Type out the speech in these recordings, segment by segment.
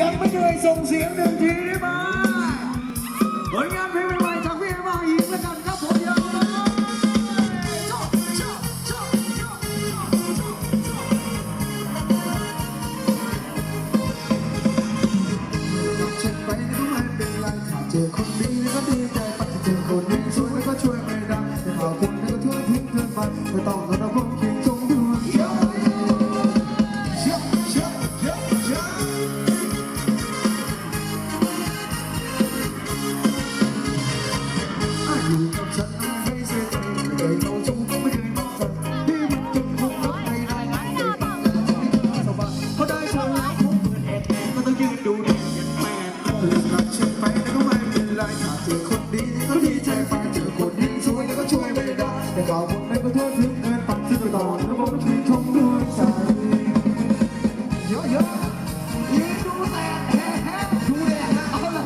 ยังไม่เหนื่อยส่งเสียงหนึ่งทีได้ไหมผลงานเพลงใหม่ๆจากพี่มาอีกแล้วกันครับผมยาวเลยเจอคนไปก็ไม่เป็นไรถ้าเจอคนดีก็ดีใจไปเจอคนดีสวยก็ช่วยไม่ได้แต่ขอบคุณก็ทั่วทิ้งเธอไปไม่ต้องระ ไม่ขอโทษถึงเกินไปที่ไปต่อแล้วผมชื่นชมด้วยใจเยอะเยอะยืนดูแต่แฮ่แฮ่ดูแดดนะเอาละ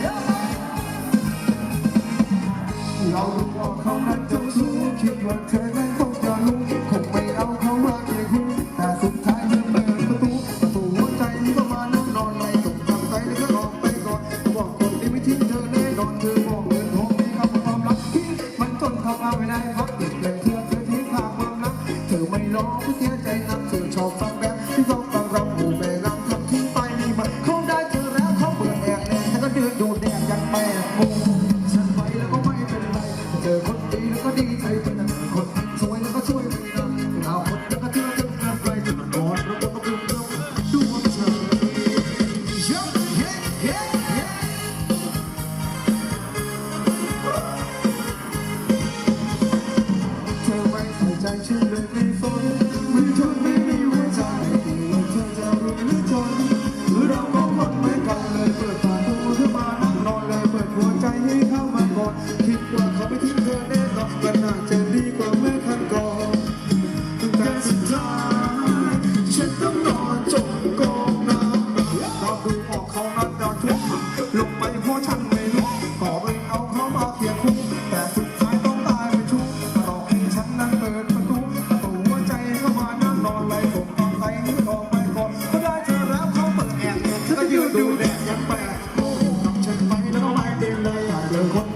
เยอะเราดูว่าเขานั้นจ้าชู้คิดว่าเธอ เพื่อเสียใจนักเธอชอบฟังแบบที่เขาฟังเราหูแม่รำทำทิ้งไปนี่มันเขาได้เธอแล้วเขาเปิดแอบแน่เธอก็เดินดูแดดยังแปดโมงฉันไปแล้วก็ไม่เป็นไรเจอคนดีแล้วก็ดีใจไปนะคนสวยแล้วก็ช่วยไปนะเอาคนแล้วก็เจอเจอกันไปจนนอนแล้วก็พึ่งเราดวงใจเย้เย้เย้เย้เธอไม่ใส่ใจฉันเลย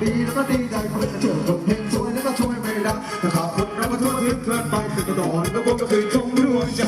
ดีแล้วก็ดีใจเพื่อเจอคนเฮงสวยแล้วก็ช่วยไม่ได้แต่ขอบคุณแล้วก็โทษที่เกินไปคือกระโดนแล้วก็คือจงดวงใจ